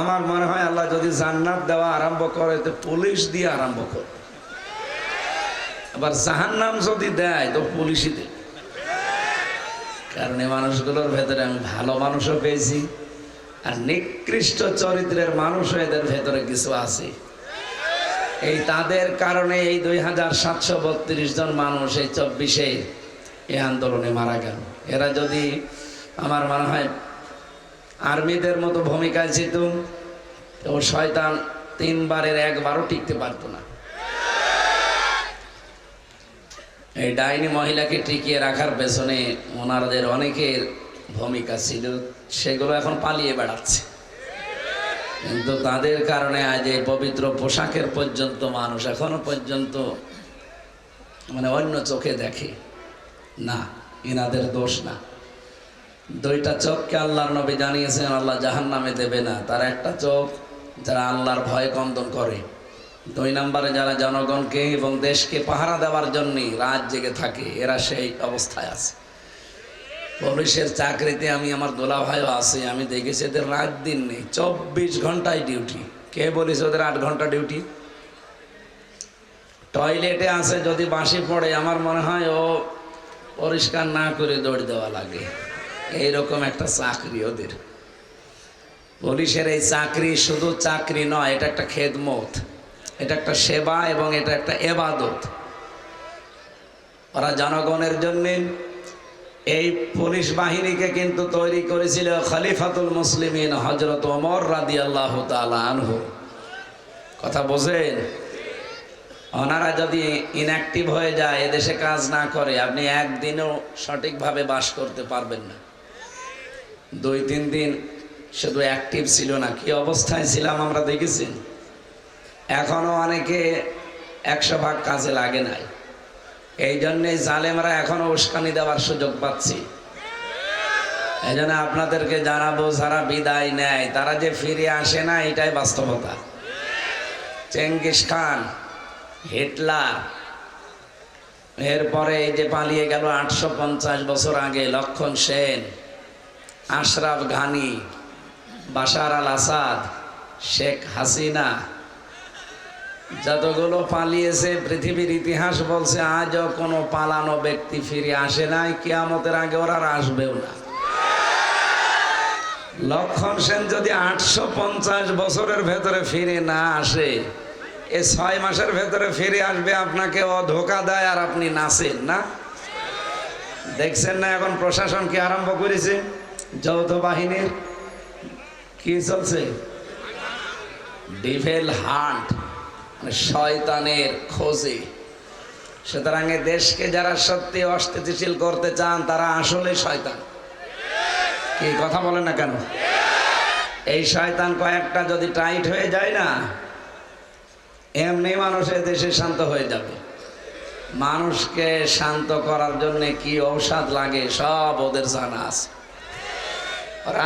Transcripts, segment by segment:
আমার মনে হয় আল্লাহ যদি জান্নাত দেওয়া আরম্ভ করে, তো পুলিশ দিয়ে আরম্ভ করে আবার জাহান্নাম যদি দেয়, তো পুলিশই দেয় কারণ এই মানুষগুলোর ভেতরে আমি ভালো মানুষও পেয়েছি, আর নিকৃষ্ট চরিত্রের মানুষও এদের ভেতরে কিছু আছে। এই তাদের কারণে এই দুই হাজার সাতশো বত্রিশ জন মানুষ এই চব্বিশে এই আন্দোলনে মারা গেল। এরা যদি, আমার মনে হয় আর্মিদের মতো ভূমিকায় যেত তো শয়তান তিনবারের একবারও টিকতে পারতো না। এই ডাইনি মহিলাকে টিকিয়ে রাখার পেছনে ওনাদের অনেকের ভূমিকা ছিল, সেগুলো এখন পালিয়ে বেড়াচ্ছে। কিন্তু তাদের কারণে আজ এই পবিত্র পোশাকের পর্যন্ত মানুষ এখনও পর্যন্ত মানে অন্য চোখে দেখে না, এনাদের দোষ না। দুইটা চোখকে আল্লাহর নবী জানিয়েছেন, আল্লাহ জাহান নামে দেবে না। তার একটা চোখ যারা আল্লাহর ভয় কন্দন করে। দুই নম্বরে যারা জনগণকে এবং দেশকে পাহারা দেওয়ার জন্যই রাত জেগে থাকে, এরা সেই অবস্থায় আছে। পুলিশের চাকরিতে আমি আমার দোলা ভাইও আছে, আমি দেখেছি এদের রাত দিন নেই, চব্বিশ ঘন্টায় ডিউটি। কে বলিস ওদের আট ঘণ্টা ডিউটি? টয়লেটে আছে, যদি বাঁশি পড়ে, আমার মনে হয় ও পরিষ্কার না করে দৌড় দেওয়া লাগে। এইরকম একটা চাকরি ওদের। পুলিশের এই চাকরি শুধু চাকরি নয়, এটা একটা খেদমত। এটা একটা সেবা এবং এটা একটা এবাদত। ওরা জনগণের জন্যে এই পুলিশ বাহিনীকে কিন্তু তৈরি করেছিল খলিফাতুল মুসলিমিন হজরত ওমর রাদি আল্লাহ আনহু। কথা বোঝেন? ওনারা যদি ইনঅ্যাক্টিভ হয়ে যায়, এদেশে কাজ না করে, আপনি একদিনও সঠিকভাবে বাস করতে পারবেন না। দুই, তিন দিন শুধু অ্যাক্টিভ ছিল না। কি অবস্থায় ছিলাম আমরা দেখেছি? এখনও অনেকে একশো ভাগ কাজে লাগে নাই। এই জন্যে জালেমরা এখনও উস্কানি দেওয়ার সুযোগ পাচ্ছি। এই জন্য আপনাদেরকে জানাব, যারা বিদায় নেয়, তারা যে ফিরে আসে না, এটাই বাস্তবতা। চেঙ্গিস খান, হিটলার, এরপরে এই যে পালিয়ে গেল আটশো পঞ্চাশ বছর আগে লক্ষণ সেন। আশরাফ ঘানি, বাশার আল আসাদ, শেখ হাসিনা। যতগুলো পালিয়েছে, পৃথিবীর ইতিহাস বলছে, আজও কোনো পালানো ব্যক্তি ফিরে আসে নাই, কেয়ামতের আগে ওরা আসবেও না। লক্ষণ সেন যদি আটশো পঞ্চাশ বছরের ভেতরে ফিরে না আসে, এ ছয় মাসের ভেতরে ফিরে আসবে, আপনাকে ও ধোকা দেয় আর আপনি নাচেন না। দেখছেন না এখন প্রশাসন কি আরম্ভ করেছে? যৌথ বাহিনীর কি চলছে? ডিভেল হান্ট মানে শয়তানের খোঁজে। সুতরাং দেশকে যারা সত্যি অস্থিতিশীল করতে চান, তারা আসলে শয়তান। কি কথা বলে না কেন? এই শয়তান কয়েকটা যদি টাইট হয়ে যায় না, এমনি মানুষ এ দেশে শান্ত হয়ে যাবে। মানুষকে শান্ত করার জন্য কি ঔষধ লাগে, সব ওদের জানা আছে।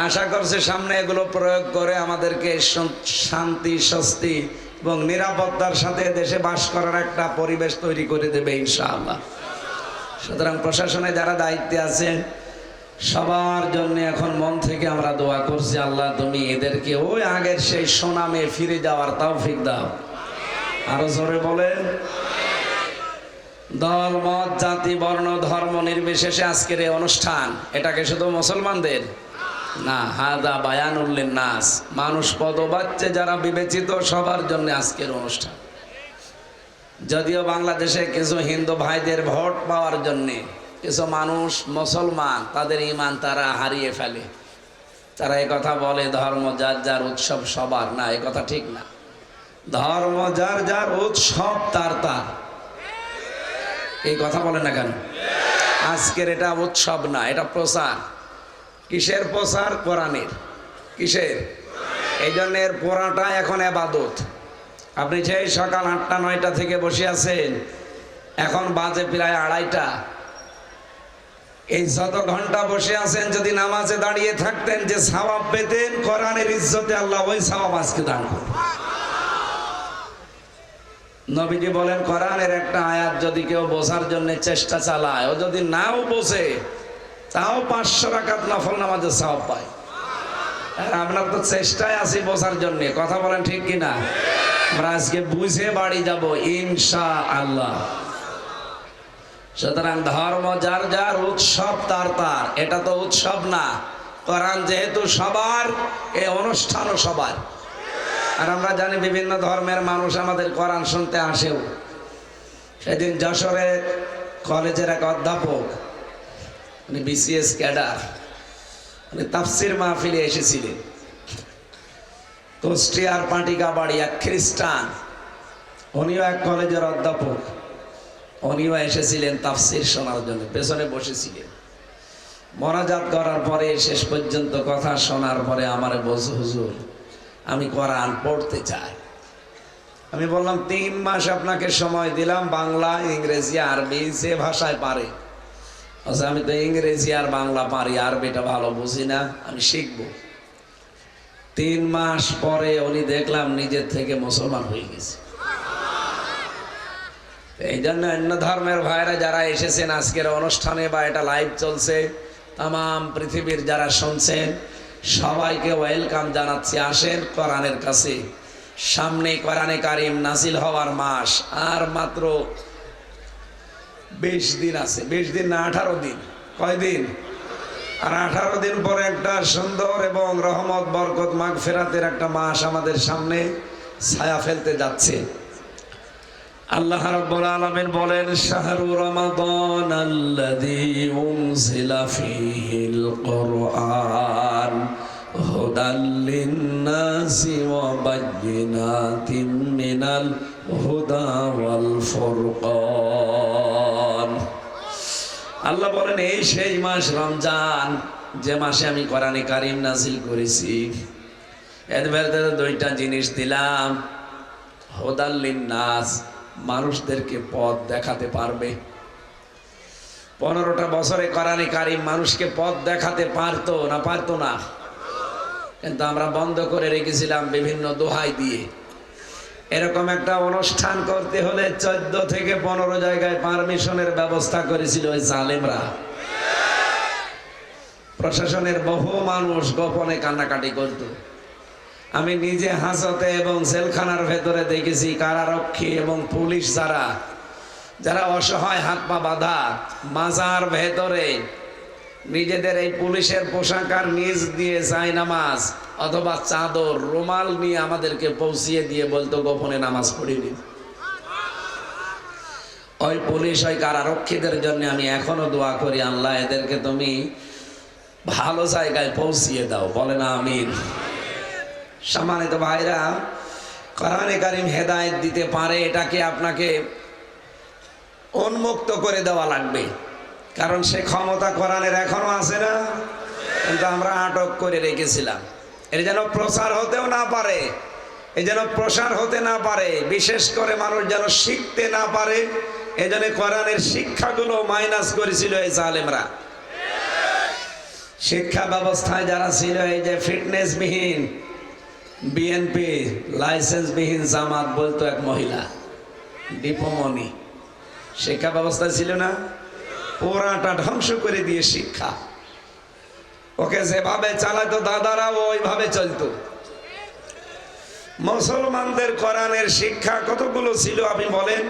আশা করছে সামনে এগুলো প্রয়োগ করে আমাদেরকে শান্তি, স্বস্তি এবং নিরাপত্তার সাথে দেশে বাস করার একটা পরিবেশ তৈরি করে দেবে ইনশাআল্লাহ। সুতরাং প্রশাসনে যারা দায়িত্বে আছেন, সবার জন্য এখন মন থেকে আমরা দোয়া করছি, আল্লাহ তুমি এদেরকে ওই আগের সেই সোনামে ফিরে যাওয়ার তৌফিক দাও। আরও জোরে বলেন। দল, মত, জাতি, বর্ণ, ধর্ম নির্বিশেষে আজকের এই অনুষ্ঠান, এটাকে শুধু মুসলমানদের না, হাদা বায়ান উল্লেন নাস মানুষ পদবাচ্চে যারা বিবেচিত, সবার জন্য আজকের অনুষ্ঠান। যদিও বাংলাদেশে কিছু হিন্দু ভাইদের ভোট পাওয়ার জন্যে কিছু মানুষ মুসলমান, তাদের ইমান তারা হারিয়ে ফেলে। তারা কথা বলে, ধর্ম যার যার উৎসব সবার। না, এ কথা ঠিক না। ধর্ম যার যার উৎসব তার তার। এই কথা বলে না কেন? আজকের এটা উৎসব না, এটা প্রচার। কিসের প্রচার? কোরআনের। কিসের? এই জন্য এর পোড়াটা এখন এবাদত আপনি সেই সকাল আটটা, নয়টা থেকে বসে আছেন, এখন বাজে প্রায় আড়াইটা। এই যত ঘণ্টা বসে আছেন, যদি নামাজে দাঁড়িয়ে থাকতেন, যে সওয়াব পেতেন, কোরআনের ইজ্জতে আল্লাহ ওই সওয়াব আজকে দান করবে নবীজি বলেন, কোরআনের একটা আয়াত যদি কেউ বোঝার জন্য চেষ্টা চালায়, ও যদি নাও বোঝে তাও পাঁচশো রাকাত নফল নামাজের সওয়াব পায়। আপনার তো চেষ্টায় আছি বোঝার জন্য, কথা বলেন ঠিক কিনা? আমরা আজকে বুঝে বাড়ি যাব ইনশা আল্লাহ সুতরাং ধর্ম যার যার উৎসব তার তার, এটা তো উৎসব না। কোরআন যেহেতু সবার, এ অনুষ্ঠানও সবার। আর আমরা জানি বিভিন্ন ধর্মের মানুষ আমাদের কোরআন শুনতে আসেও। সেদিন যশোরে কলেজের এক অধ্যাপক উনি বিসিএস ক্যাডার উনি তাফসির মাহফিলে এসেছিলেন। কুষ্টিয়ার পাটিকা বাড়ি এক খ্রিস্টান, উনিও এক কলেজের অধ্যাপক, উনিও এসেছিলেন তাফসির শোনার জন্য, পেছনে বসেছিলেন। মনাজাত করার পরে, শেষ পর্যন্ত কথা শোনার পরে আমার বলছে, হুজুর, আমি কোরআন পড়তে চাই। আমি বললাম, তিন মাস আপনাকে সময় দিলাম, বাংলা, ইংরেজি, আরবি যে ভাষায় পারে আচ্ছা আমি তো ইংরেজি আর বাংলা পারি, আরবিটা ভালো বুঝি না, আমি শিখব। তিন মাস পরে উনি দেখলাম নিজের থেকে মুসলমান হয়ে গেছে। এই জন্য অন্য ধর্মের ভাইরা যারা এসেছেন আজকের অনুষ্ঠানে বা এটা লাইভ চলছে তাম পৃথিবীর যারা শুনছেন, সবাইকে ওয়েলকাম জানাচ্ছি। আসেন কোরআনের কাছে। সামনে কোরআনে কারিম নাসিল হওয়ার মাস, আর মাত্র বিশ দিন আছে, বিশ দিন না, আঠারো দিন। কয়দিন আর আঠারো দিন পরে একটা সুন্দর এবং রহমত, বরকত, মাগ ফেরাতের একটা মাস আমাদের সামনে ছায়া ফেলতে যাচ্ছে। আল্লাহ রাব্বুল আলামিন বলেন, শাহরু রমাদান আল্লাযী উনজিলা ফীহিল কুরআন হুদাল লিন-নাসি ওয়া বায়্যিনাতিম মিনাল আল্লাহ বলেন, এই সেই মাস রমজান, যে মাসে আমি কোরআনে কারিম নাজিল করেছি। ভেতরে দুইটা জিনিস দিলাম। হোদাল্লিন নাস মানুষদেরকে পথ দেখাতে পারবে। পনেরোটা বছরে কোরআনে কারিম মানুষকে পথ দেখাতে পারতো না পারতো না। কিন্তু আমরা বন্ধ করে রেখেছিলাম বিভিন্ন দোহাই দিয়ে। এরকম একটা অনুষ্ঠান করতে হলে চোদ্দ থেকে পনেরো জায়গায় পারমিশনের ব্যবস্থা করেছিল ওই জালেমরা। প্রশাসনের বহু মানুষ গোপনে কান্নাকাটি করত। আমি নিজে হাজতে এবং জেলখানার ভেতরে দেখেছি কারারক্ষী এবং পুলিশ যারা যারা অসহায় হাত পা বাঁধা, মাজার ভেতরে নিজেদের এই পুলিশের পোশাক আর নিজ দিয়ে যায় নামাজ অথবা চাদর, রুমাল নিয়ে আমাদেরকে পৌঁছিয়ে দিয়ে বলতো, গোপনে নামাজ পড়িনি। ওই পুলিশ, ওই কারারক্ষীদের জন্য আমি এখনও দোয়া করি, আল্লাহ, এদেরকে তুমি ভালো জায়গায় পৌঁছিয়ে দাও। বলে না, আমিন। সম্মানিত ভাইরা, কোরআনে কারিম হেদায়েত দিতে পারে, এটাকে আপনাকে উন্মুক্ত করে দেওয়া লাগবে। কারণ সে ক্ষমতা কোরআনের এখনও আছে না। কিন্তু আমরা আটক করে রেখেছিলাম। এর যেন প্রচার হতেও না পারে এই যেন প্রসার হতে না পারে, বিশেষ করে মানুষ যেন শিখতে না পারে এই জন্য কোরআনের শিক্ষাগুলো মাইনাস করেছিল এই জালেমরা। শিক্ষা ব্যবস্থায় যারা ছিল, এই যে ফিটনেসবিহীন, বিএনপি, লাইসেন্সবিহীন জামাত বলতো এক মহিলা দীপমণি শিক্ষা ব্যবস্থা ছিল না? পুরাটা ধ্বংস করে দিয়ে শিক্ষা। ওকে যেভাবে চালাতো দাদারা ওইভাবে চলতো। মুসলমানদের কোরআনের শিক্ষা কতগুলো ছিল আপনি বলেন?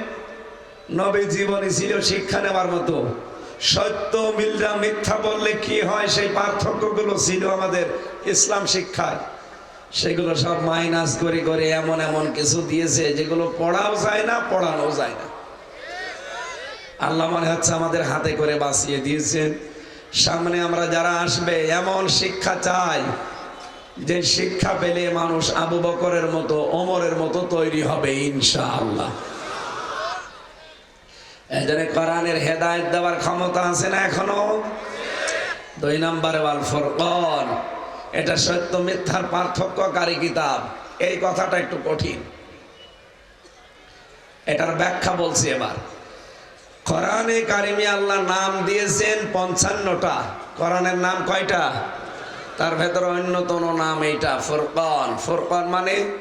নবী জীবনী ছিল শিক্ষা নেওয়ার মতো। সত্য মিলরা মিথ্যা বললে কি হয়? সেই পার্থক্যগুলো ছিল আমাদের ইসলাম শিক্ষায়। সেগুলো সব মাইনাস করে করে এমন এমন কিছু দিয়েছে যেগুলো পড়াও যায় না পড়ানো যায় না। আল্লাহ মনে হচ্ছে আমাদের হাতে করে বাঁচিয়ে দিয়েছেন। সামনে আমরা যারা আসবে, এমন শিক্ষা চাই যে শিক্ষা পেলে মানুষ আবু বকরের মতো, ওমরের মতো তৈরি হবে ইনশা আল্লাহ কোরআনের হেদায়েত দেওয়ার ক্ষমতা আছে না এখনও? দুই নম্বরে ওয়াল ফুরকান, এটা সত্য মিথ্যার পার্থক্যকারী কিতাব। এই কথাটা একটু কঠিন। এটার ব্যাখ্যা বলছি এবার। কোরআনে কারিমে আল্লাহ নাম দিয়েছেন পঞ্চান্নটা। কোরআনের নাম কয়টা? তার ভেতরে অন্যতম নাম এইটা, ফুরকান। ফুরকান মানে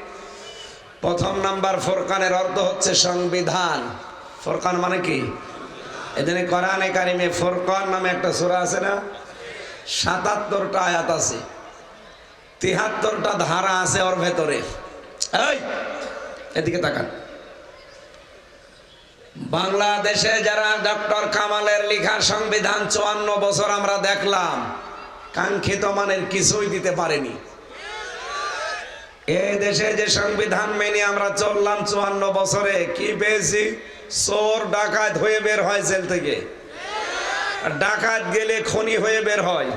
প্রথম নাম্বার ফুরকানের অর্থ হচ্ছে সংবিধান। ফুরকান মানে কি? এখানে কোরআনে কারিমে ফুরকান নামে একটা সূরা আছে না? সাতাত্তরটা আয়াত আছে। তিহাত্তরটা ধারা আছে ওর ভেতরে। এই, এদিকে তাকান। বাংলাদেশে যারা ডক্টর কামালের লেখা সংবিধান চুয়ান্ন বছর আমরা দেখলাম, কাঙ্ক্ষিত মানের কিছুই দিতে পারেনি। এই দেশে যে সংবিধান মেনে আমরা চললাম চুয়ান্ন বছরে, কি পেয়েছি? চোর, ডাকাত হয়ে বের হয় জেল থেকে। ডাকাত গেলে খনি হয়ে বের হয়।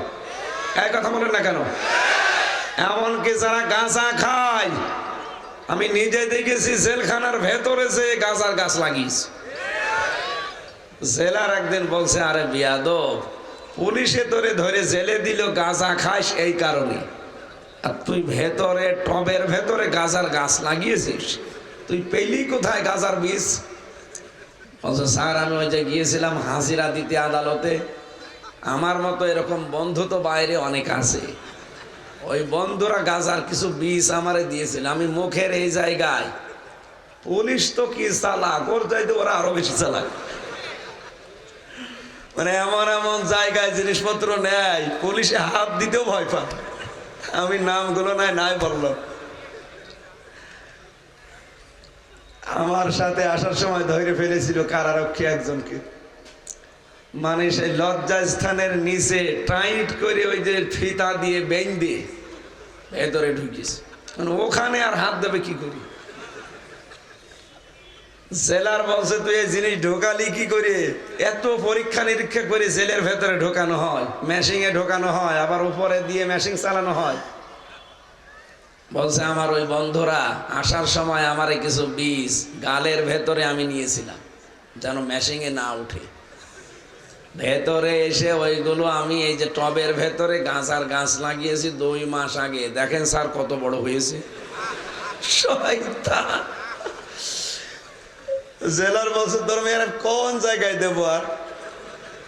এক কথা বলেন না কেন? এমনকি যারা গাঁজা খায়? আমি নিজে দেখেছি জেলখানার ভেতরে যে গাঁজার গাছ লাগিয়েছে। জেলার একদিন বলছে, আরে বিয়াদব, পুলিশে তোরে ধরে জেলে দিল, গাঁজা খাস এই কারণে। আর তুই ভেতরে, টবের ভেতরে গাজার গাছ লাগিয়েছিস? তুই পেলি কোথায় গাজার বীজ? বলছে, স্যার, আমি ওই যে গিয়েছিলাম হাজিরা দিতে আদালতে। আমার মতো এরকম বন্ধু তো বাইরে অনেক আছে। ওই বন্ধুরা গাজার কিছু বীজ আমারে দিয়েছিল। আমি মুখের এই জায়গায়। পুলিশ তো কি চালাক? ওর চাইতে ওরা আরও বেশি চালাক। মানে এমন এমন জায়গায় জিনিসপত্র নেয়, পুলিশে হাত দিতেও ভয় পায়। আমি নামগুলো নাই নাই বলল। আমার সাথে আসার সময় ধরে ফেলেছিল কারারক্ষী একজনকে। মানে সেই লজ্জা স্থানের নিচে টাইট করে ওই যে ফিতা দিয়ে দিয়ে ভেতরে ঢুকিস মানে ওখানে আর হাত দেবে কি করি? জেলার বলছে, তুই এই জিনিস ঢোকালি কি করে? এত পরীক্ষা নিরীক্ষা করে জেলের ভেতরে ঢোকানো হয় মেশিংয়ে ঢোকানো হয়, আবার উপরে দিয়ে মেশিং চালানো হয়। বলছে, আমার ওই বন্ধুরা, আসার সময় আমার কিছু বীজ গালের ভেতরে আমি নিয়েছিলাম, যেন মেশিংয়ে না উঠে। ভেতরে এসে ওইগুলো আমি এই যে টবের ভেতরে গাছ আর গাছ লাগিয়েছি দুই মাস আগে। দেখেন স্যার কত বড় হয়েছে। শয়তান। জেলার বছর ধরে আর কোন জায়গায় দেবো আর?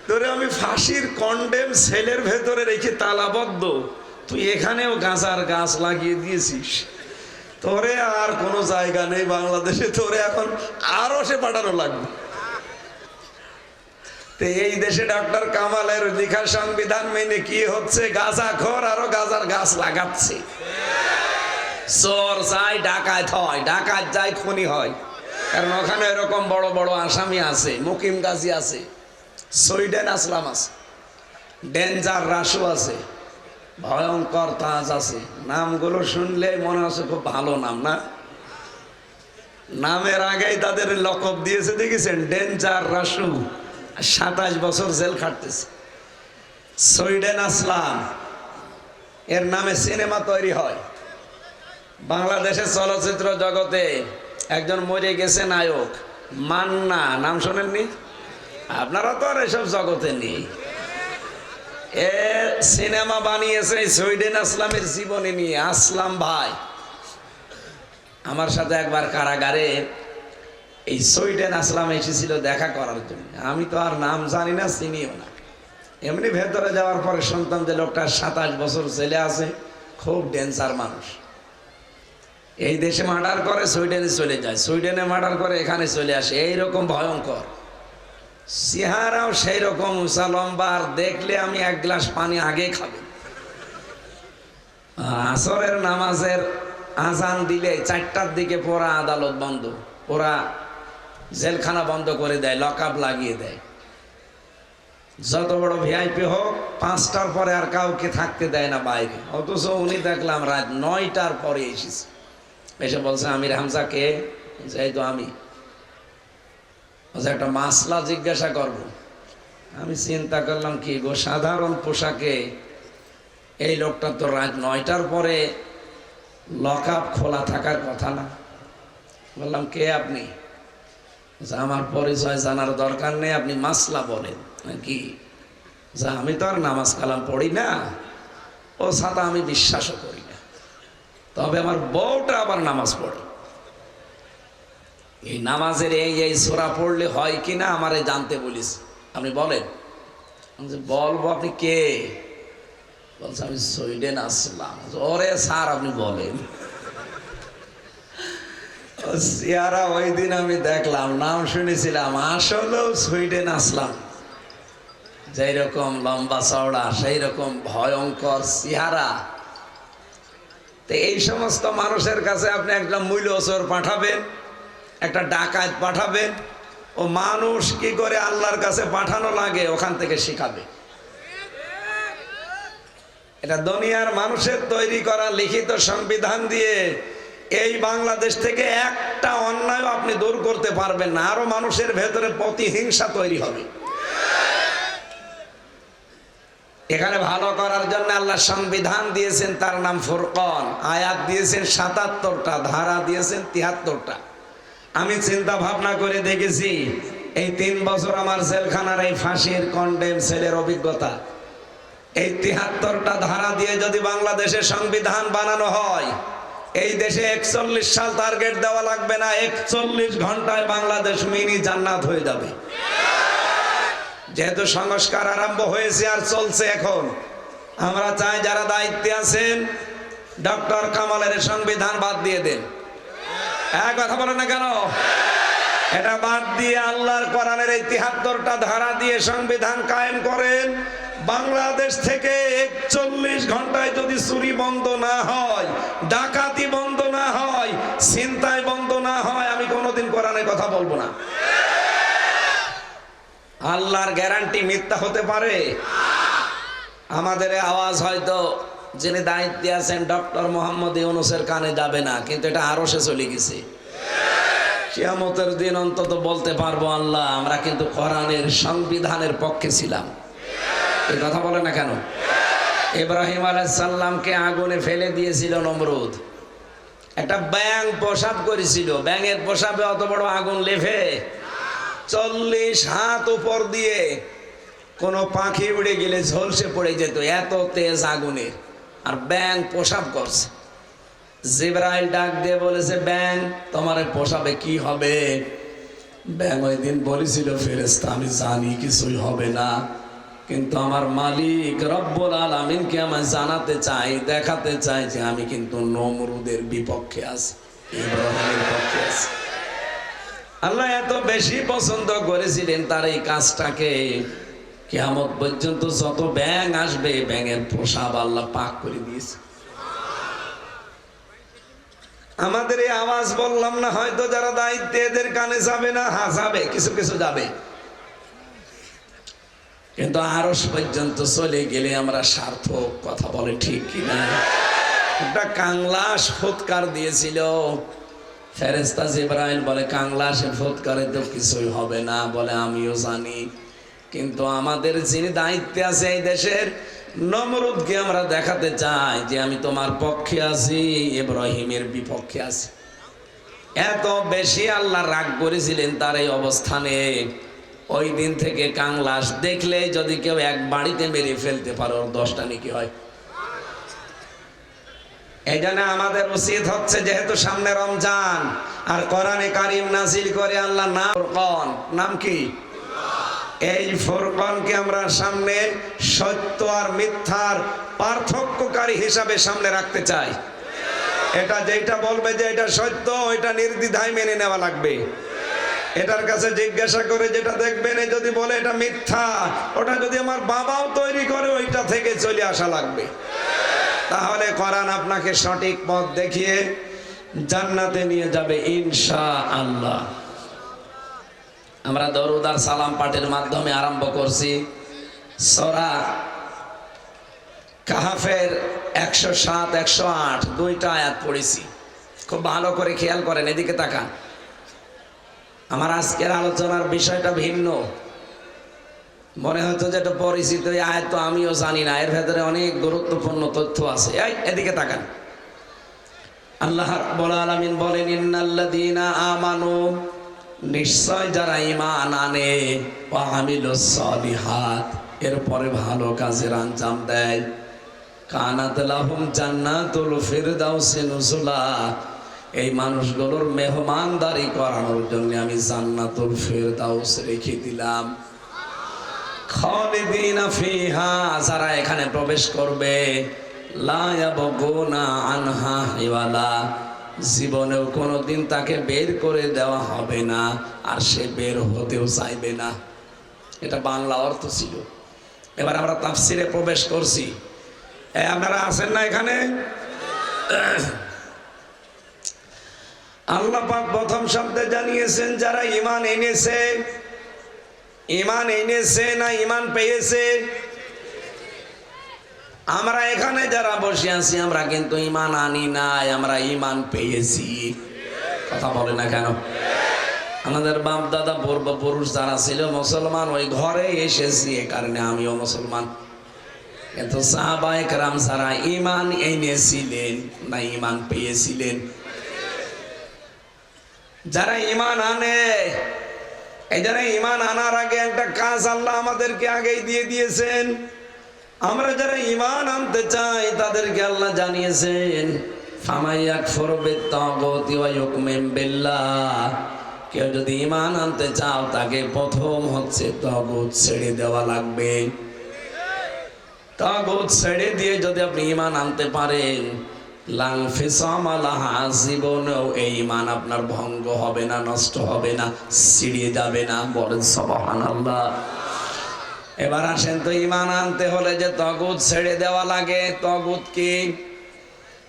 তোরে আমি ফাঁসির কন্ডেম সেলের ভেতরে রেখে তালাবদ্ধ। তুই এখানেও গাঁজার গাছ লাগিয়ে দিয়েছিস। তোরে আর কোনো জায়গা নেই বাংলাদেশে, তোরে এখন আরও সে পাঠানো লাগবে। তো এই দেশে ডক্টর কামালের লেখা সংবিধান মেনে কি হচ্ছে? গাঁজা খর আরও গাঁজার গাছ লাগাচ্ছে। চোর যায়, ডাকাত হয়, ডাকাত যায়, খনি হয়। কারণ ওখানে এরকম বড় বড় আসামি আছে, মুকিম গাজী আছে, সুইডেন আসলাম আছে, ডেঞ্জার রাসু আছে, ভয়ঙ্কর তাজ আছে। নামগুলো শুনলে মনে হচ্ছে খুব ভালো নাম, না? নামের আগেই তাদের লকব দিয়েছে, দেখেছেন? ডেঞ্জার রাসু সাতাশ বছর জেল খাটতেছে। সুইডেন আসলাম, এর নামে সিনেমা তৈরি হয়। বাংলাদেশের চলচ্চিত্র জগতে একজন মরে গেছে নায়ক। মান্না নাম শোনেননি? আপনারা তো আর এসব জগতে নেই। এ সিনেমা বানিয়েছে সৈডেন আসলামের জীবনী নিয়ে। আসলাম ভাই। আমার সাথে একবার কারাগারে এই সুইডেন আসলাম এসেছিল দেখা করার জন্য। আমি তো আর নাম জানি না, চিনিও না। এমনি ভেতরে যাওয়ার পরে যে লোকটা সাতাশ বছর ছেলে আছে, খুব ডেন্সার মানুষ। এই দেশে মার্ডার করে সুইডেনে চলে যায়, সুইডেনে মার্ডার করে এখানে চলে আসে, এইরকম ভয়ঙ্কর। চেহারাও সেই রকম উঁচা লম্বা, আর দেখলে আমি এক গ্লাস পানি আগে খাবে। আসরের নামাজের আজান দিলে চারটার দিকে পোড়া আদালত বন্ধ ওরা জেলখানা বন্ধ করে দেয় লক লাগিয়ে দেয়। যত বড় ভিআইপি হোক, পাঁচটার পরে আর কাউকে থাকতে দেয় না বাইরে। অথচ উনি দেখলাম রাত নয়টার পরে এসেছে। এসে বলছে আমির হামজাকে যাই তো আমি। বলছে, একটা মাসলা জিজ্ঞাসা করব। আমি চিন্তা করলাম কি গো সাধারণ পোশাকে এই লোকটা তো রাত নয়টার পরে লক আপ খোলা থাকার কথা না। বললাম কে আপনি? আমার পরিচয় জানার দরকার নেই আপনি মাসলা বলেন। কি যা আমি তো আর নামাজ কালাম পড়ি না। ও সাথে আমি বিশ্বাসও করি। তবে আমার বউটা আবার নামাজ পড়ে। এই নামাজের এই এই সোরা পড়লে হয় কি না আমারে জানতে বলিস। আপনি বলেন। বলব আপনি কে? বলছে, আমি সুইডেন আসলাম ওরে স্যার, আপনি বলেন। সিয়ারা, ওই দিন আমি দেখলাম, নাম শুনেছিলাম, আসলেও সুইডেন আসলাম যেই রকম লম্বা চওড়া, সেই রকম ভয়ঙ্কর চেহারা তো এই সমস্ত মানুষের কাছে আপনি একটা মূল্য ওসর পাঠাবেন, একটা ডাকাত পাঠাবেন, ও মানুষ কি করে আল্লাহর কাছে পাঠানো লাগে ওখান থেকে শিখাবে। এটা দুনিয়ার মানুষের তৈরি করা লিখিত সংবিধান দিয়ে এই বাংলাদেশ থেকে একটা অন্যায় আপনি দূর করতে পারবেন না, আরও মানুষের ভেতরে প্রতিহিংসা তৈরি হবে। এখানে ভালো করার জন্য আল্লাহ সংবিধান দিয়েছেন, তার নাম ফুরকন। আয়াত দিয়েছেন সাতাত্তরটা, ধারা দিয়েছেন তিয়াত্তরটা। আমি চিন্তা ভাবনা করে দেখেছি, এই তিন বছর আমার জেলখানার এই ফাঁসির কন্ডেম সেলের অভিজ্ঞতা। এই তিয়াত্তরটা ধারা দিয়ে যদি বাংলাদেশের সংবিধান বানানো হয়, এই দেশে একচল্লিশ সাল টার্গেট দেওয়া লাগবে না, একচল্লিশ ঘন্টায় বাংলাদেশ মিনি জান্নাত হয়ে যাবে। যেহেতু সংস্কার আরম্ভ হয়েছে আর চলছে এখন, আমরা চাই যারা দায়িত্বে আছেন, ডক্টর কামালের সংবিধান বাদ দিয়ে দেন। এক কথা বলে না কেন? এটা বাদ দিয়ে আল্লাহর কোরআনের এই তিহাত্তরটা ধারা দিয়ে সংবিধান কায়েম করেন। বাংলাদেশ থেকে একচল্লিশ ঘন্টায় যদি চুরি বন্ধ না হয়, ডাকাতি বন্ধ না হয় চিন্তায় বন্ধ না হয়, আমি কোনোদিন কোরআনের কথা বলব না। আল্লাহর গ্যারান্টি মিথ্যা হতে পারে। আমাদের আওয়াজ হয়তো যিনি দায়িত্বে আছেন ডক্টর মোহাম্মদ ইউনুসের কানে যাবে না, কিন্তু এটা আরও সে চলে গেছে। কিয়ামতের দিন অন্তত বলতে পারব, আল্লাহ, আমরা কিন্তু কোরআনের সংবিধানের পক্ষে ছিলাম। এই কথা বলে না কেন? ইব্রাহিম আলাইসাল্লামকে আগুনে ফেলে দিয়েছিল নমরুদ। একটা ব্যাং প্রসাব করেছিল। ব্যাঙের প্রসাবে অত বড় আগুন লেফে চল্লিশ হাত উপর দিয়ে কোনো পাখি উড়ে গেলে ঝলসে পড়ে যেত, এত তেজ আগুনের আর ব্যাং পোশাব করছে। জিব্রাইল ডাক দিয়ে বলেছে ব্যাং তোমার পোশাবে কি হবে? ব্যাং ওই দিন বলেছিল ফেরেস্তা আমি জানি কিছুই হবে না। কিন্তু আমার মালিক রব্বুল আলমিনকে আমায় জানাতে চাই দেখাতে চাই যে আমি কিন্তু নমরুদের বিপক্ষে আছি, ইব্রাহিমের পক্ষে আছি। আল্লাহ এত বেশি পছন্দ করেছিলেন তার এই কাজটাকে। কেমন পর্যন্ত যত ব্যাং আসবে, ব্যাঙের প্রসাব আল্লাহ পাক করে দিয়েছে। আমাদের এই আওয়াজ বললাম না, হয়তো যারা দায়িত্বে এদের কানে যাবে না হা যাবে, কিছু কিছু যাবে। কিন্তু আরস পর্যন্ত চলে গেলে আমরা সার্থক, কথা বলে ঠিক কিনা? একটা কাংলাস ফুৎকার দিয়েছিল। ফেরেস্তা জিব্রাইল বলে, কাংলা সে কাংলাসে করে, তো কিছুই হবে না, বলে, আমিও জানি। কিন্তু আমাদের যিনি দায়িত্বে আছে এই দেশের, নমরুদকে আমরা দেখাতে চাই যে আমি তোমার পক্ষে আছি, ইব্রাহিমের বিপক্ষে আছি। এত বেশি আল্লাহ রাগ করেছিলেন তার এই অবস্থানে। ওই দিন থেকে কাংলাস দেখলে যদি কেউ এক বাড়িতে মেরে ফেলতে পারো দশটা নাকি হয়। এই জন্য আমাদের উচিত হচ্ছে যেহেতু সামনে রমজান, আর কোরআনে কারিম নাজিল করে আল্লাহ নাম ফুরকন। নাম কি? এই ফুরকনকে আমরা সামনে সত্য আর মিথ্যার পার্থক্যকারী হিসাবে সামনে রাখতে চাই। এটা যেটা বলবে যে এটা সত্য, ওইটা নির্দ্বিধায় মেনে নেওয়া লাগবে। এটার কাছে জিজ্ঞাসা করে যেটা দেখবেন যদি বলে এটা মিথ্যা, ওটা যদি আমার বাবাও তৈরি করে, ওইটা থেকে চলে আসা লাগবে। তাহলে কোরআন আপনাকে সঠিক পথ দেখিয়ে জান্নাতে নিয়ে যাবে ইনশা আল্লাহ আমরা দরুদার সালাম পাঠের মাধ্যমে আরম্ভ করছি। সরা কাহাফের একশো সাত, একশো আট, দুইটা আয়াত পড়েছি। খুব ভালো করে খেয়াল করেন, এদিকে তাকান। আমার আজকের আলোচনার বিষয়টা ভিন্ন। মনে হতো যে এটা পরিচিত আয় তো আমিও জানি না। এর ভেতরে অনেক গুরুত্বপূর্ণ তথ্য আছে। এই, এদিকে তাকান। আল্লাহ রাব্বুল আলামিন বলেন, ইন্নাল্লাযীনা আমানু। নিশ্চয় যারা ইমান আনে সালিহাত, এরপরে ভালো কাজের আঞ্জাম দেয়। কানাত লাহুম জান্নাতুল ফিরদাউসি নুজুলা। এই মানুষগুলোর মেহমানদারি করানোর জন্য আমি জান্নাতুল ফিরদাউস রেখে দিলাম। যারা এখানে প্রবেশ করবে, লা ইয়াবগুনা আনহা জীবনেও কোনোদিন তাকে বের করে দেওয়া হবে না, আর সে বের হতেও চাইবে না। এটা বাংলা অর্থ ছিল। এবার আমরা তাফসিরে প্রবেশ করছি। আপনারা আছেন না এখানে? আল্লাহ পাক প্রথম শব্দে জানিয়েছেন, যারা ইমান এনেছে ইমান এনেছে না ইমান পেয়েছে? আমরা এখানে যারা বসে আছি, আমরা কিন্তু ইমান আনি নাই, আমরা ইমান পেয়েছি। কথা বলে না কেন? আমাদের বাপ, দাদা, পূর্বপুরুষ যারা ছিল, মুসলমান ওই ঘরে এসেছি, এ কারণে আমিও মুসলমান। কিন্তু সাহাবায়ক রাম সারা ইমান এনেছিলেন না ইমান পেয়েছিলেন, যারা ইমান আনে এই যারা ইমান আনার আগে একটা কাজ আল্লাহ আমাদেরকে আগেই দিয়ে দিয়েছেন। আমরা যারা ইমান আনতে চাই, তাদেরকে আল্লাহ জানিয়েছেন কেউ যদি ইমান আনতে চাও, তাকে প্রথম হচ্ছে তগুত ছেড়ে দেওয়া লাগবে। তগুত ছেড়ে দিয়ে যদি আপনি ইমান আনতে পারেন জীবনেও এই আপনার ভঙ্গ হবে না, নষ্ট হবে না যাবে না বলেন সুবহানাল্লাহ। এবার আসেন তো ইমান আনতে হলে যে তগুদ ছেড়ে দেওয়া লাগে। তগুদ কি?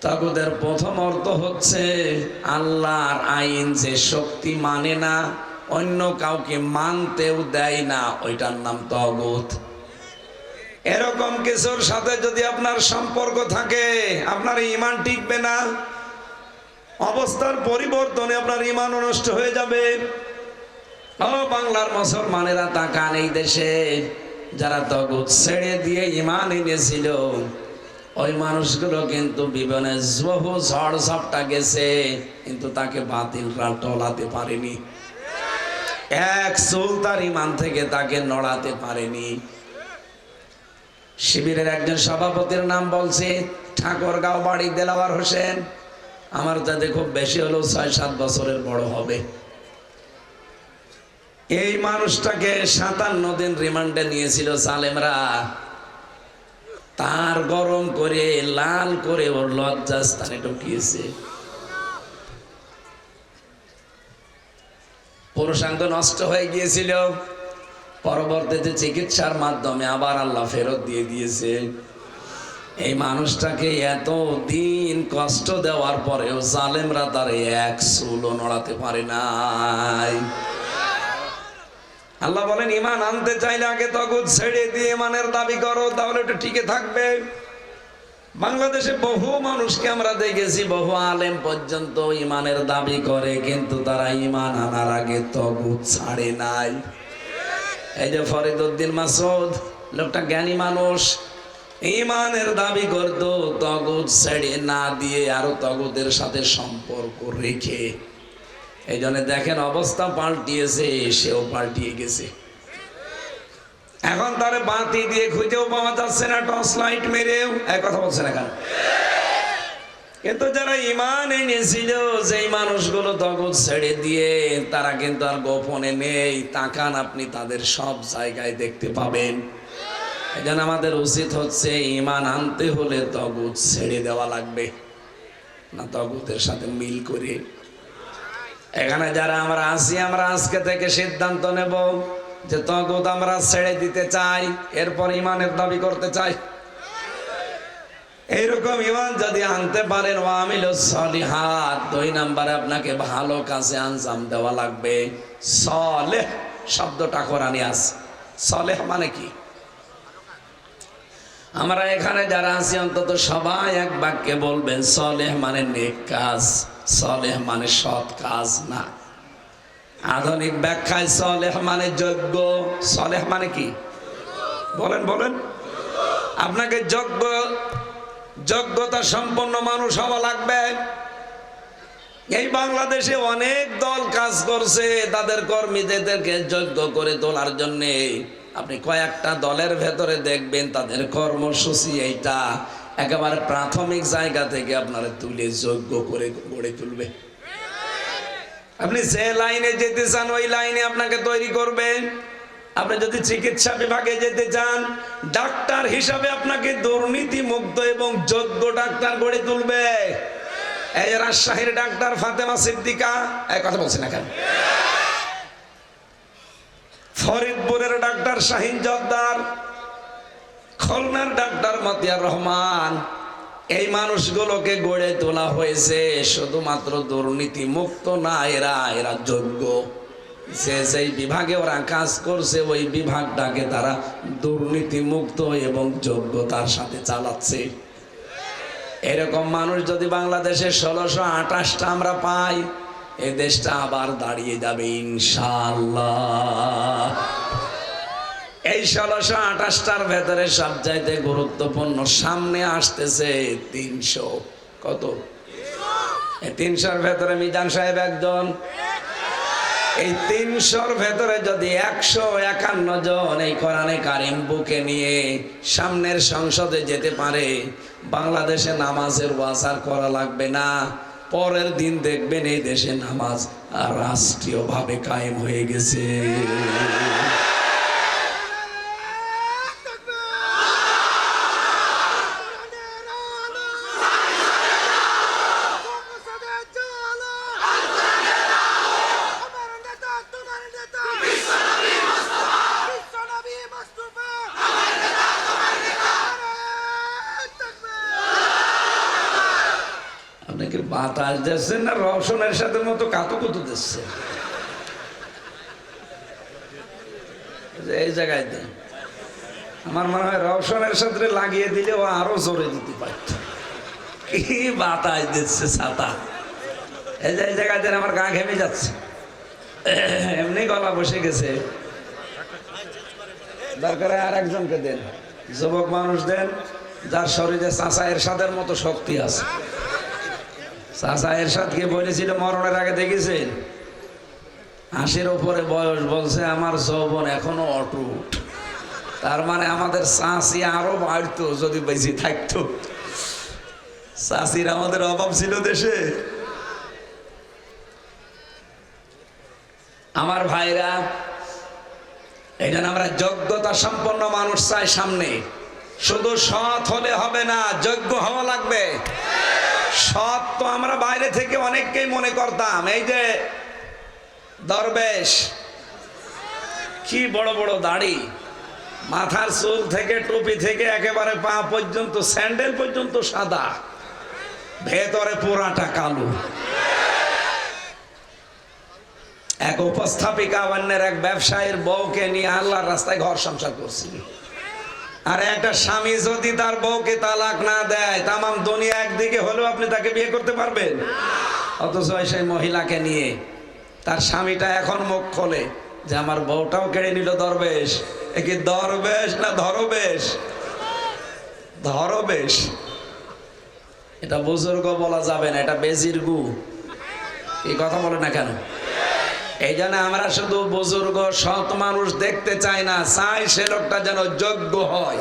তগুদের প্রথম অর্থ হচ্ছে আল্লাহর আইন যে শক্তি মানে না, অন্য কাউকে মানতেও দেয় না, ওইটার নাম তগুদ এরকম কিছুর সাথে যদি আপনার সম্পর্ক থাকে, আপনার ইমান টিকবে না, অবস্থার পরিবর্তনে আপনার ইমান নষ্ট হয়ে যাবে। বাংলার মুসলমানেরা তাকান এই দেশে, যারা তগুত ছেড়ে দিয়ে ইমান এনেছিল, ওই মানুষগুলো কিন্তু বিমানে বহু ঝড় ঝপটা গেছে, কিন্তু তাকে বাতিলরা টলাতে পারেনি। এক চুল তার ইমান থেকে তাকে নড়াতে পারেনি। শিবিরের একজন সভাপতির নাম বলছে ঠাকুরগাঁও বাড়ি দেলাওয়ার হোসেন। আমার যাতে খুব বেশি হলেও ছয় সাত বছরের বড় হবে। এই মানুষটাকে সাতান্ন দিন রিমান্ডে নিয়েছিল সালেমরা। তার গরম করে, লাল করে ওর লজ্জাস্থানে ঢুকিয়েছে। পুরুষাঙ্গ নষ্ট হয়ে গিয়েছিল। পরবর্তীতে চিকিৎসার মাধ্যমে আবার আল্লাহ ফেরত দিয়ে দিয়েছে। এই মানুষটাকে এত দিন কষ্ট দেওয়ার পরেও জালেমরা তার এক চুলও নড়াতে পারে নাই। আল্লাহ বলেন ইমান আনতে চাইলে আগে তগুদ ছেড়ে দিয়ে ইমানের দাবি করো, তাহলে একটু টিকে থাকবে। বাংলাদেশে বহু মানুষকে আমরা দেখেছি, বহু আলেম পর্যন্ত ইমানের দাবি করে, কিন্তু তারা ইমান আনার আগে তগুদ ছাড়ে নাই। এই যে ফরিদুদ্দিন মাসুদ লোকটা জ্ঞানী মানুষ ইমানের দাবি করত তগুদ ছেড়ে না দিয়ে আরও তগুদের সাথে সম্পর্ক রেখে। এই জন্য দেখেন অবস্থা পাল্টিয়েছে, সেও পাল্টিয়ে গেছে। এখন তার বাতি দিয়ে খুঁজেও পাওয়া যাচ্ছে না, টর্চ লাইট মেরেও। এক কথা বলছে না কেন? কিন্তু যারা ইমান এনেছিল, যেই মানুষগুলো তগদ ছেড়ে দিয়ে, তারা কিন্তু আর গোপনে নেই। তাকান আপনি, তাদের সব জায়গায় দেখতে পাবেন। এই আমাদের উচিত হচ্ছে ইমান আনতে হলে তগুদ ছেড়ে দেওয়া লাগবে, না তগুদের সাথে মিল করে। এখানে যারা আমরা আসি আমরা আজকে থেকে সিদ্ধান্ত নেব যে তগুদ আমরা ছেড়ে দিতে চাই, এরপর ইমানের দাবি করতে চাই। এইরকম ইমান যদি আনতে পারেন ওয়ামিল সলিহাত। দুই নাম্বারে আপনাকে ভালো কাজে আঞ্জাম দেওয়া লাগবে। সলেহ শব্দটা কোরআনে আছে। সলেহ মানে কি? আমরা এখানে যারা আছি, অন্তত সবাই এক বাক্যে বলবেন, সলেহ মানে নেক কাজ, সলেহ মানে সৎ কাজ না। আধুনিক ব্যাখ্যায় সলেহ মানে যোগ্য, সলেহ মানে কি? বলেন বলেন। আপনাকে যোগ্য যোগ্যতা সম্পন্ন মানুষ হওয়া লাগবে। এই বাংলাদেশে অনেক দল কাজ করছে, তাদের কর্মীদেরকে যোগ্য করে তোলার জন্য। আপনি কয়েকটা দলের ভেতরে দেখবেন, তাদের কর্মসূচি এইটা একেবারে প্রাথমিক জায়গা থেকে আপনারা তুলে যোগ্য করে গড়ে তুলবে। আপনি যে লাইনে যেতে চান, ওই লাইনে আপনাকে তৈরি করবেন আপনি যদি চিকিৎসা বিভাগে যেতে চান, ডাক্তার হিসাবে আপনাকে দুর্নীতি মুক্ত এবং যোগ্য ডাক্তার গড়ে তুলবে। এই রাজশাহীর ডাক্তার ফাতেমা সিদ্দিকা, এই কথা বলছি না কেন? ফরিদপুরের ডাক্তার শাহিন জর্দার, খুলনার ডাক্তার মতিয়ার রহমান, এই মানুষগুলোকে গড়ে তোলা হয়েছে শুধুমাত্র দুর্নীতি মুক্ত না, এরা এরা যোগ্য। যে যেই বিভাগে ওরা কাজ করছে, ওই বিভাগটাকে তারা দুর্নীতি মুক্ত এবং যোগ্যতার সাথে চালাচ্ছে। এরকম মানুষ যদি বাংলাদেশে ষোলোশো আঠাশটা আমরা পাই, এ দেশটা আবার দাঁড়িয়ে যাবে ইনশাল্লাহ এই ষোলোশো আঠাশটার ভেতরে সবচাইতে গুরুত্বপূর্ণ সামনে আসতেছে তিনশো। কত? তিনশোর ভেতরে মিজান সাহেব একজন। এই তিনশোর ভেতরে যদি একশো একান্ন জন এই কোরআনে কারিম বুকে নিয়ে সামনের সংসদে যেতে পারে, বাংলাদেশে নামাজের ওয়াসার করা লাগবে না। পরের দিন দেখবেন এই দেশে নামাজ রাষ্ট্রীয়ভাবে কায়েম হয়ে গেছে। দিচ্ছেন না রওশনের সাথে মতো কাতু কুতু দিচ্ছে। এই জায়গায় দেন আমার মনে হয় রওশনের সাথে লাগিয়ে দিলে ও আরও জোরে দিতে পারত। কি বাতাস দিচ্ছে ছাতা। এই যে এই জায়গায় দেন, আমার গা ঘেমে যাচ্ছে। এমনি গলা বসে গেছে। দরকার আর একজনকে দেন। যুবক মানুষ দেন, যার শরীরে চাষা এরশাদের মতো শক্তি আছে। চাষা এরশাদকে বলেছিল, মরণের আগে দেখেছেন? আশির ওপরে বয়স বলছে, আমার যৌবন এখনও অটুট। তার মানে আমাদের চাষি আরও বাড়তো, যদি বেশি থাকতো। চাষির আমাদের অভাব ছিল দেশে। আমার ভাইরা জন্য আমরা যোগ্যতা সম্পন্ন মানুষ চাই সামনে। শুধু সৎ হলে হবে না, যোগ্য হওয়া লাগবে। সৎ তো আমরা বাইরে থেকে অনেককেই মনে করতাম। এই যে দরবেশ, কি বড় বড় দাড়ি, মাথার চুল থেকে টুপি থেকে একেবারে পা পর্যন্ত, স্যান্ডেল পর্যন্ত সাদা, ভেতরে পুরাটা কালো। এক উপস্থাপিকা অন্যের এক ব্যবসায়ীর বউকে নিয়ে আল্লাহর রাস্তায় ঘর সংসার করছিল। আর একটা স্বামী যদি তার বউকে তালাক না দেয়, তামাম দুনিয়া একদিকে হলেও আপনি তাকে বিয়ে করতে পারবেন। অথচ সেই মহিলাকে নিয়ে তার স্বামীটা এখন মুখ খোলে যে আমার বউটাও কেড়ে নিল দরবেশ। এ কি দরবেশ না ধরবেশ? ধরবেশ। এটা বুজুর্গ বলা যাবে না, এটা বেজির গু। এই কথা বলে না কেন? এই জন্য আমরা শুধু বুজুর্গ, সৎ মানুষ দেখতে চাই না। চাই সে লোকটা যেন যোগ্য হয়।